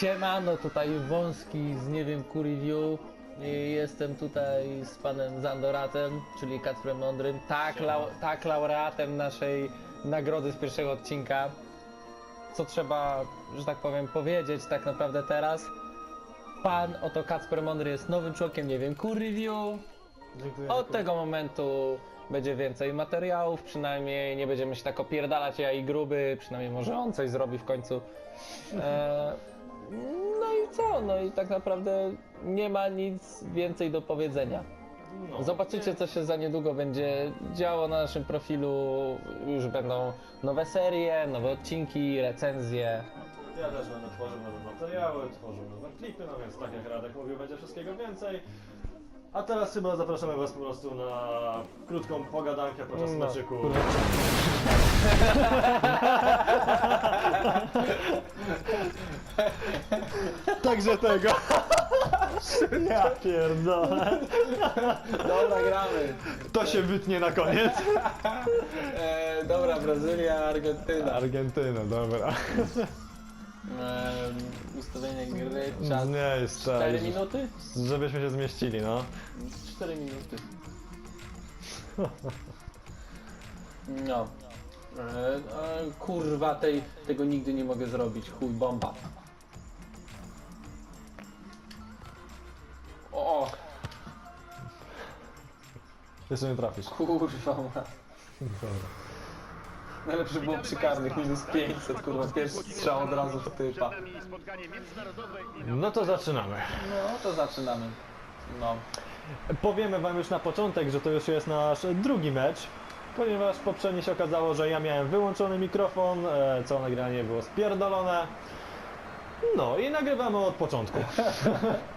Siemano, tutaj Wąski z Nie wiem Review. I Jestem tutaj z panem Zandoratem, czyli Kacprem Mądrym. Tak, lau tak, laureatem naszej nagrody z pierwszego odcinka. Co trzeba, że tak powiem, powiedzieć tak naprawdę teraz. Pan oto Kacper Mądry jest nowym członkiem Nie wiem Review. Dziękuję. Od tego momentu będzie więcej materiałów, przynajmniej nie będziemy się tak opierdalać ja i gruby, przynajmniej może on coś zrobi w końcu. E, no i co? No i tak naprawdę nie ma nic więcej do powiedzenia. No, Zobaczycie, co się za niedługo będzie działo na naszym profilu. Już będą nowe serie, nowe odcinki, recenzje. Ja też będę tworzył nowe materiały, tworzył nowe klipy, no więc tak jak Radek mówił, będzie wszystkiego więcej. A teraz chyba zapraszamy Was po prostu na krótką pogadankę podczas No, meczyku. Także tego. Ja pierdolę. Dobra, gramy. To się wytnie na koniec. E, dobra, Brazylia, Argentyna. Argentyna, dobra. Ehm, ustawienie gry, czas. Nie jest 4 tak. minuty? Żebyśmy się zmieścili, no. 4 minuty. No. E, e, kurwa, tej, tego nigdy nie mogę zrobić. Chuj, bomba. Jeszcze nie trafisz. kurwa ma. Najlepsze było przy karnych, minus 500, kurwa, pierwszy strzał od razu w typa. No to zaczynamy. No, to zaczynamy. No. Powiemy wam już na początek, że to już jest nasz drugi mecz, ponieważ poprzednio się okazało, że ja miałem wyłączony mikrofon, e, całe nagranie było spierdolone. No i nagrywamy od początku.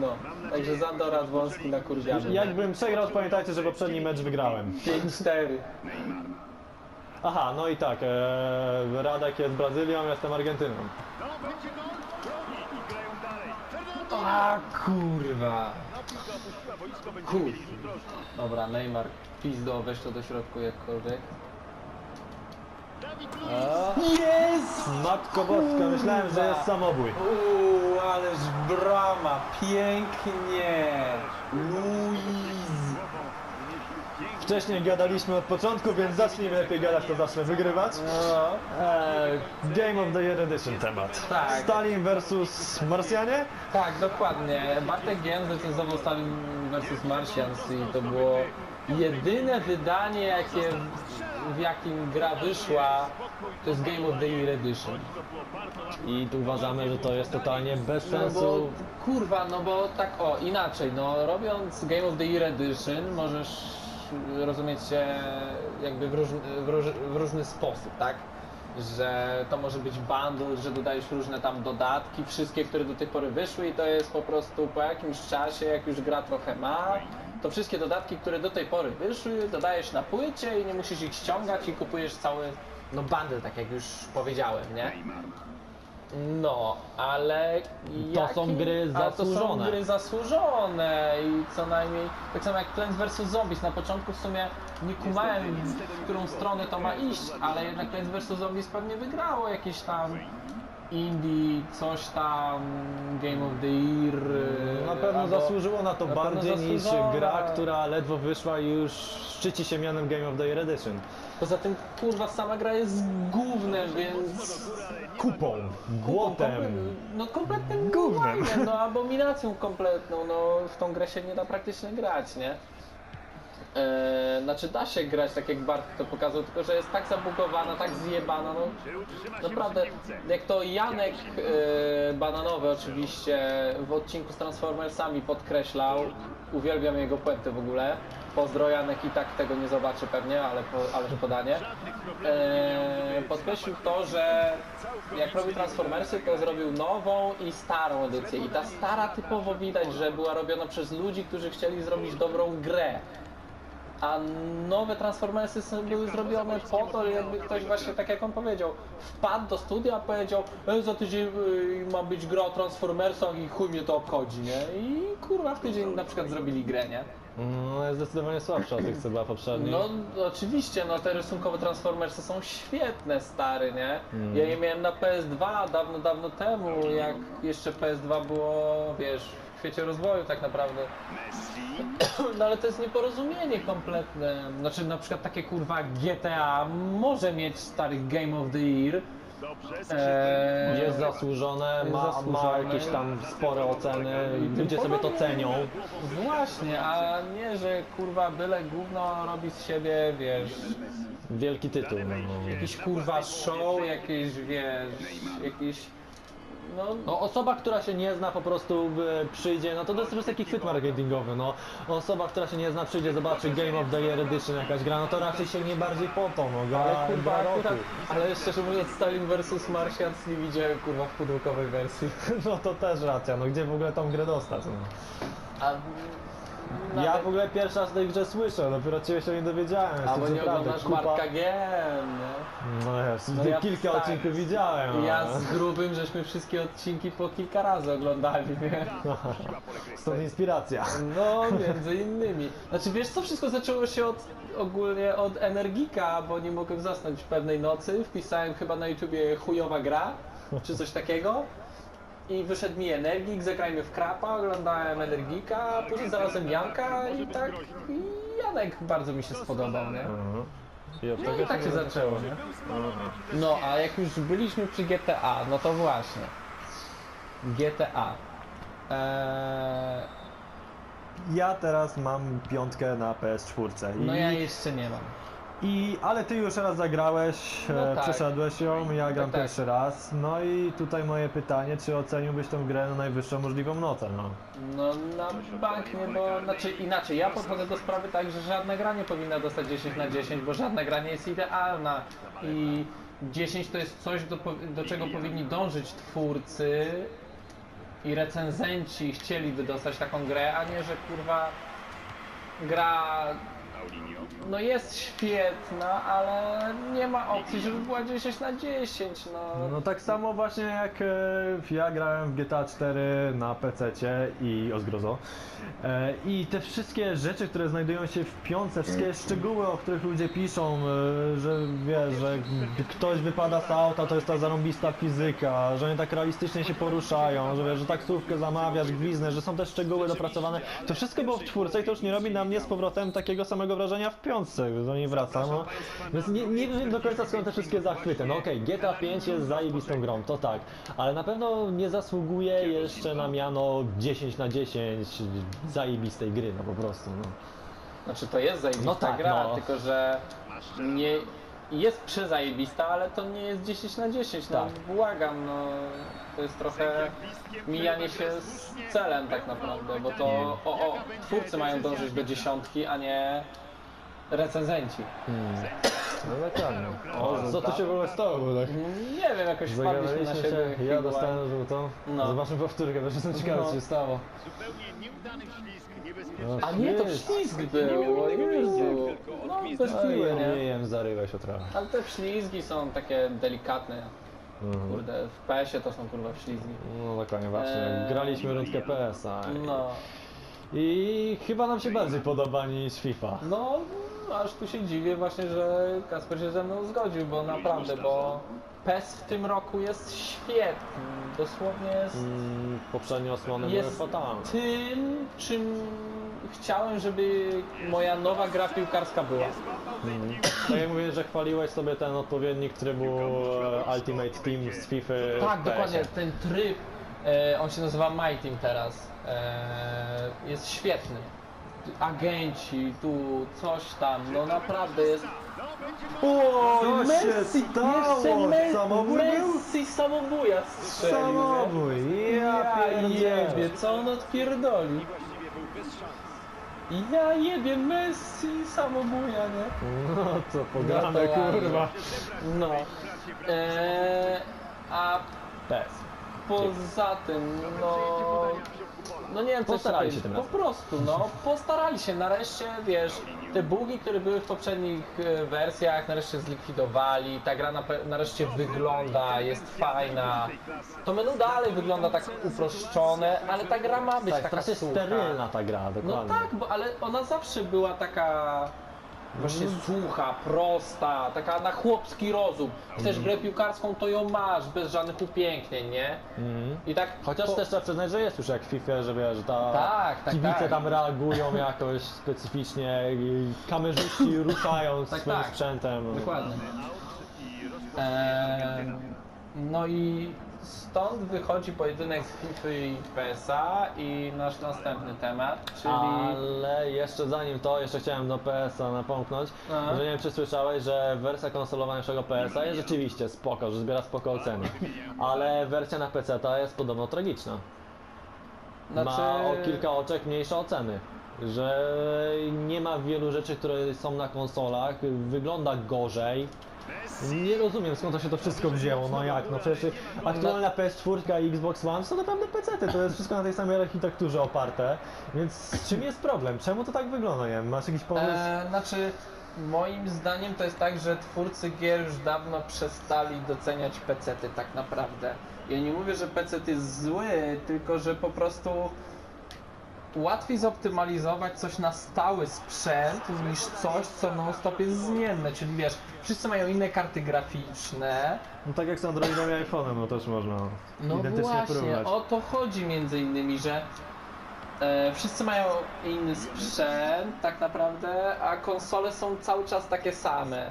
No, także Zandora Wąski na kurwianie. Jakbym przegrał, to pamiętajcie, że poprzedni mecz wygrałem. 5-4. Aha, no i tak, e, Radek jest Brazylią, jestem Argentyną. A kurwa. Kur... Dobra, Neymar, pizdo, weź to do środku jakkolwiek. Jest! Matko Boska, myślałem, że jest samobój. Uuu, ależ brama, pięknie. Luiz. Wcześniej gadaliśmy od początku, więc zacznijmy lepiej gadać, to zacznę wygrywać. No. E, Game of the Year Edition temat. Tak. Stalin versus Marsjanie? Tak, dokładnie. Bartek Gien zrecenzował Stalin vs Martians i to było jedyne wydanie, jakie, w jakim gra wyszła, to jest Game of the Year Edition. I tu uważamy, że to jest totalnie bez No bo, sensu. kurwa, no bo tak o, inaczej, no robiąc Game of the Year Edition możesz rozumieć się jakby w różny, w, róż, w różny sposób, tak? Że to może być bundle, że dodajesz różne tam dodatki, wszystkie, które do tej pory wyszły i to jest po prostu po jakimś czasie, jak już gra trochę ma, to wszystkie dodatki, które do tej pory wyszły, dodajesz na płycie i nie musisz ich ściągać i kupujesz cały, no bundle, tak jak już powiedziałem, nie? No, ale To są gry A to są zasłużone. gry zasłużone i co najmniej tak samo jak Plants vs Zombies na początku w sumie nie kumałem w którą stronę to ma iść, ale jednak Plants vs Zombies pewnie wygrało jakieś tam indie, coś tam Game of the Year. y, Na pewno albo- zasłużyło na to na pewno bardziej niż zasłużone. gra, która ledwo wyszła i już szczyci się mianem Game of the Year Edition. Poza tym kurwa sama gra jest gównem, więc Kupą, błotem. No kompletnym Gównem. no abominacją kompletną, no w tą grę się nie da praktycznie grać, nie? Eee, znaczy da się grać tak jak Bart to pokazał, tylko że jest tak zabugowana, tak zjebana, no naprawdę, jak to Janek e, Bananowy oczywiście w odcinku z Transformersami podkreślał, uwielbiam jego puenty w ogóle, pozdro Janek i tak tego nie zobaczy pewnie, ale, po, ale podanie, e, podkreślił to, że jak robił Transformersy, to zrobił nową i starą edycję i ta stara typowo widać, że była robiona przez ludzi, którzy chcieli zrobić dobrą grę. A nowe Transformersy były zrobione po to, jakby ktoś właśnie, tak jak on powiedział, wpadł do studia, powiedział, e, za tydzień y, ma być gra o Transformersach i chuj mnie to obchodzi, nie? I kurwa w tydzień na przykład zrobili grę, nie? No jest zdecydowanie słabsza od tych co była poprzednich. No oczywiście, no te rysunkowe Transformersy są świetne, stary, nie? Mm. Ja je miałem na PS2 dawno, dawno temu, jak jeszcze PS2 było, wiesz, w świecie rozwoju tak naprawdę. No ale to jest nieporozumienie kompletne. Znaczy na przykład takie kurwa GTA może mieć starych Game of the Year. Eee, Jest zasłużone, ma, ma zasłużone. jakieś tam spore oceny, ludzie sobie to cenią. Właśnie, a nie, że kurwa byle gówno robi z siebie, wiesz, Wielki tytuł. No. jakiś kurwa show, jakieś, wiesz, jakiś, no, No, osoba, która się nie zna, po prostu e, przyjdzie, no to, to jest po prostu taki chwyt marketingowy, no. Osoba, która się nie zna, przyjdzie, zobaczy Game of the Year Edition jakaś gra, no to raczej się nie bardziej po to, no. Gra, ale kurwa gra roku. akurat, ale szczerze mówiąc Stalin vs Martians nie widziałem kurwa w pudełkowej wersji. No to też racja, no gdzie w ogóle tą grę dostać, no. A, Ja w ogóle pierwszy raz o tej grze słyszę, dopiero ciebie się nie dowiedziałem. A bo nie oglądasz Marka Giem, nie? No jest, No ja kilka odcinków widziałem. Ja ale- z grubym żeśmy wszystkie odcinki po kilka razy oglądali, nie? Stąd inspiracja. No, między innymi. Znaczy, wiesz co, wszystko zaczęło się od, ogólnie od Energika, bo nie mogłem zasnąć pewnej nocy. Wpisałem chyba na YouTubie chujowa gra, czy coś takiego. I wyszedł mi Energik, zagrajmy w krapa, oglądałem Energika, później znalazłem Janka i tak... I Janek bardzo mi się spodobał, nie? Mhm. I od No tego i tak się zaczęło, nie? No, a jak już byliśmy przy GTA, no to właśnie. GTA. Eee, Ja teraz mam piątkę na PS4. I, no ja jeszcze nie mam. I, ale ty już raz zagrałeś, No e, tak. przeszedłeś ją, ja gram tak. pierwszy raz. No i tutaj moje pytanie, czy oceniłbyś tę grę na najwyższą możliwą notę? No. No na bank nie, bo znaczy inaczej, ja podchodzę do sprawy tak, że żadna gra nie powinna dostać 10 na 10, bo żadna gra nie jest idealna i 10 to jest coś, do, do czego powinni dążyć twórcy i recenzenci chcieliby dostać taką grę, a nie, że kurwa gra no jest świetna, ale nie ma opcji, żeby była 10 na 10, no. No tak samo właśnie jak e, ja grałem w GTA 4 na PC i o zgrozo. E, I te wszystkie rzeczy, które znajdują się w piątce, wszystkie szczegóły, o których ludzie piszą, e, że wiesz, że ktoś wypada z auta, to jest ta zarąbista fizyka, że oni tak realistycznie się poruszają, że wiesz, że taksówkę zamawiasz, gwiznę, że są te szczegóły dopracowane. To wszystko było w czwórce i to już nie robi na mnie z powrotem takiego samego wrażenia w piątce, do niej wraca. No. Więc nie, nie wiem do końca skąd te wszystkie zachwyty. No okej, GTA 5 jest zajebistą grą, to tak, ale na pewno nie zasługuje jeszcze na miano 10 na 10 zajebistej gry, no po prostu. No. Znaczy to jest zajebista No tak, gra, no. tylko że nie jest przezajebista, ale to nie jest 10 na 10, no Tak. błagam, no to jest trochę mijanie się z celem tak naprawdę, bo to o, o, twórcy mają dążyć do dziesiątki, a nie recenzenci. Hmm. No dokładnie. O, O, co tu się w ogóle stało? Bo tak Nie wiem, jakoś wpadliśmy na zagadaliśmy siebie. się, ja dostałem żółtą. No. Zobaczmy powtórkę, bo jestem ciekawy No. co się stało. Zupełnie nieudany ślizg, niebezpieczny. No, A nie, to ślizg. był, o Jezu. No, bez Ej, kiły, ja nie? nie jem, zarywa się trochę. Ale te ślizgi są takie delikatne. Mhm. Kurde, w PS-ie to są kurwa ślizgi. No dokładnie, właśnie. Eee. Graliśmy rundkę PS-a. No. I chyba nam się bardziej podoba niż FIFA. No, aż tu się dziwię właśnie, że Kasper się ze mną zgodził, bo naprawdę, bo PES w tym roku jest świetny. Dosłownie jest, Mm, poprzednie osłony jest były fatalne. tym, czym chciałem, żeby moja nowa gra piłkarska była. Mm. Tak jak mówię, że chwaliłeś sobie ten odpowiednik trybu e, Ultimate Team z FIFA. Tak, w dokładnie, PS-ie. ten tryb, e, on się nazywa My Team teraz, e, jest świetny. Agenci, tu coś tam, no naprawdę jest O, Co się Messi, stało? jeszcze Me- Samobój był? Messi samobuja strzelił. nie? Samobój, ja Ja pierdzielę. jebie, co on odpierdoli? Ja jebie Messi samobuja, nie? No to pograne, No to ładnie. kurwa. No. Eee, a PES. poza tym, no... No nie wiem, co jeszcze Postarali się powiedzieć. tym Po prostu, no, postarali się. Nareszcie, wiesz, te bugi, które były w poprzednich e, wersjach, nareszcie zlikwidowali. Ta gra nareszcie wygląda, jest fajna. To menu dalej wygląda tak uproszczone, ale ta gra ma być Tak, taka trochę sucha. sterylna ta gra, No dokładnie. tak, bo, ale ona zawsze była taka właśnie Mm. sucha, prosta, taka na chłopski rozum. Chcesz Mm. grę piłkarską, to ją masz, bez żadnych upięknień, nie? Mhm. I tak Chociaż po- też trzeba przyznać, że jest już jak w FIFA, że wiesz, że ta Tak, tak, kibice tak. tam reagują jakoś specyficznie, i kamerzyści ruszają Tak, swoim tak. sprzętem. Dokładnie. Eee, no i stąd wychodzi pojedynek z FIFA i PSA i nasz następny temat, czyli... Ale jeszcze zanim to, jeszcze chciałem do PS-a napomknąć, Aha. że nie wiem czy słyszałeś, że wersja konsolowa naszego PS-a jest rzeczywiście spoko, że zbiera spoko oceny. Ale wersja na PC jest podobno tragiczna. Znaczy- Ma o kilka oczek mniejsze oceny. Że nie ma wielu rzeczy, które są na konsolach, wygląda gorzej. Nie rozumiem skąd to się to wszystko wzięło, no jak, no przecież aktualna PS4 i Xbox One są naprawdę PC, to jest wszystko na tej samej architekturze oparte, więc z czym jest problem? Czemu to tak wygląda, nie masz jakiś pomysł? Eee, znaczy, moim zdaniem to jest tak, że twórcy gier już dawno przestali doceniać pecety tak naprawdę. Ja nie mówię, że PC jest zły, tylko że po prostu łatwiej zoptymalizować coś na stały sprzęt niż coś, co non-stop jest zmienne. Czyli wiesz, wszyscy mają inne karty graficzne. No tak jak z Androidem i iPhone'em, no też można No identycznie właśnie, porównać. o to chodzi między innymi, że e, wszyscy mają inny sprzęt tak naprawdę, a konsole są cały czas takie same.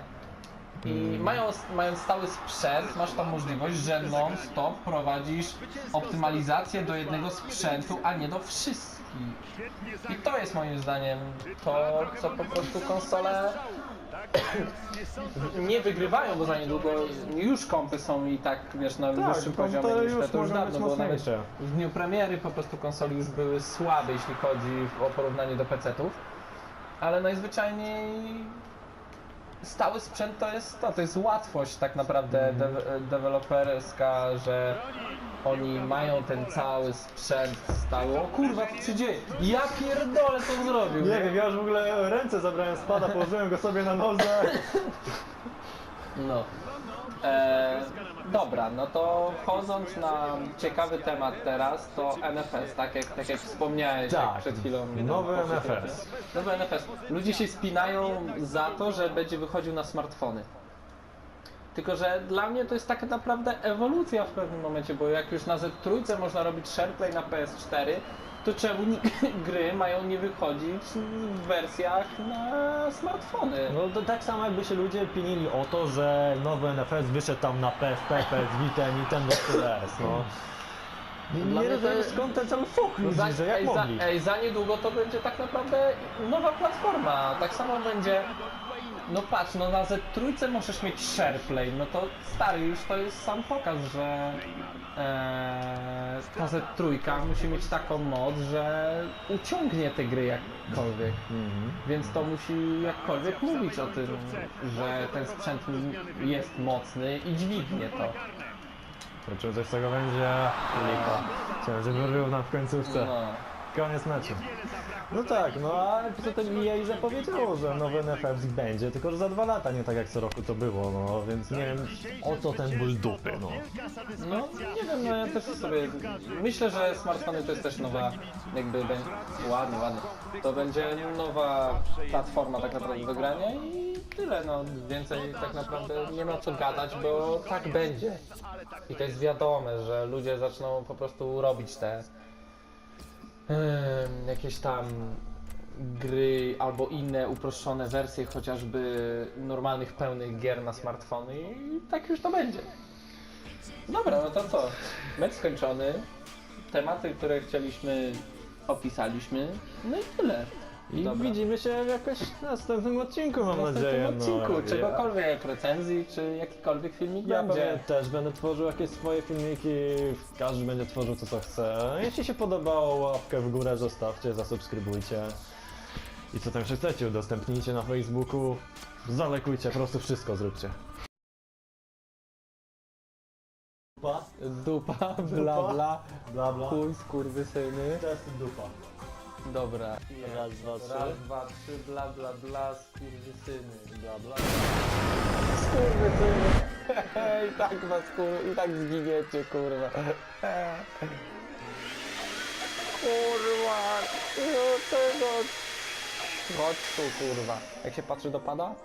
I Hmm. mają, mając stały sprzęt, masz tą możliwość, że non-stop prowadzisz optymalizację do jednego sprzętu, a nie do wszystkich. I to jest moim zdaniem to, co po prostu konsole nie wygrywają, bo za niedługo już kompy są i tak, wiesz, na Tak, wyższym poziomie niż już to już dawno, być bo nawet w dniu premiery po prostu konsoli już były słabe, jeśli chodzi o porównanie do PC-ów, ale najzwyczajniej stały sprzęt to jest to, to jest łatwość tak naprawdę Mhm. de deweloperska, że oni mają ten cały sprzęt stały. O kurwa, co się dzieje? Ja pierdolę, co zrobił. Nie wiem, ja już w ogóle ręce zabrałem z pada, położyłem go sobie na nodze. No. E, dobra, no to wchodząc na ciekawy temat teraz, to NFS, tak jak, tak jak wspomniałeś jak Tak, przed chwilą. nowy NFS. Nowy NFS. Ludzie się spinają za to, że będzie wychodził na smartfony. Tylko, że dla mnie to jest tak naprawdę ewolucja w pewnym momencie, bo jak już na Z3 można robić SharePlay na PS4, to czemu gry mają nie wychodzić w wersjach na smartfony? No to tak samo jakby się ludzie pinili o to, że nowy NFS wyszedł tam na PSP, PS Vita, Nintendo 4DS, no. Nie, nie rozumiem skąd ten cały fuch ludzi, za, że jak ej, za, mogli. ej, za niedługo to będzie tak naprawdę nowa platforma. Tak samo będzie. No patrz, no na Z3 możesz mieć SharePlay, no to stary, już to jest sam pokaz, że e, ta Z3 musi mieć taką moc, że uciągnie te gry jakkolwiek. Mhm. Więc to musi jakkolwiek mówić o tym, że ten sprzęt jest mocny i dźwignie to. Czy coś z tego będzie? Lipa. Chciałem, żeby był nam w końcówce. No. Koniec meczu. No tak, no a poza tym EA zapowiedziało, że nowy NFS będzie, tylko że za dwa lata, nie tak jak co roku to było, no więc nie wiem o co ten ból dupy, no. No, nie wiem, no ja też sobie myślę, że smartfony to jest też nowa, jakby będzie, ładnie, ładnie, to będzie nowa platforma tak naprawdę do grania i tyle, no więcej tak naprawdę nie ma co gadać, bo tak będzie. I to jest wiadome, że ludzie zaczną po prostu robić te jakieś tam gry albo inne uproszczone wersje chociażby normalnych, pełnych gier na smartfony i tak już to będzie. Dobra, no to co? Mecz skończony. Tematy, które chcieliśmy, opisaliśmy. No i tyle. I Dobra. widzimy się jakoś w następnym odcinku, mam W nadzieję. następnym odcinku, no, czegokolwiek, recenzji, czy jakikolwiek filmik Ja będzie. pewnie też będę tworzył jakieś swoje filmiki, każdy będzie tworzył to co chce. Jeśli się podobało, łapkę w górę zostawcie, zasubskrybujcie. I co tam jeszcze chcecie, udostępnijcie na Facebooku, zalekujcie, po prostu wszystko zróbcie. Pa, Dupa, bla bla. bla bla. Chuj, skurwysyny. Test dupa. Dobra. Raz, dwa, trzy. Raz, dwa, trzy, bla bla bla, skurwysyny. Bla bla. Skurwysyny. I tak was kur... i tak zginiecie, kurwa. Kurwa, no tego... Chodź tu, kurwa. Jak się patrzy do pada?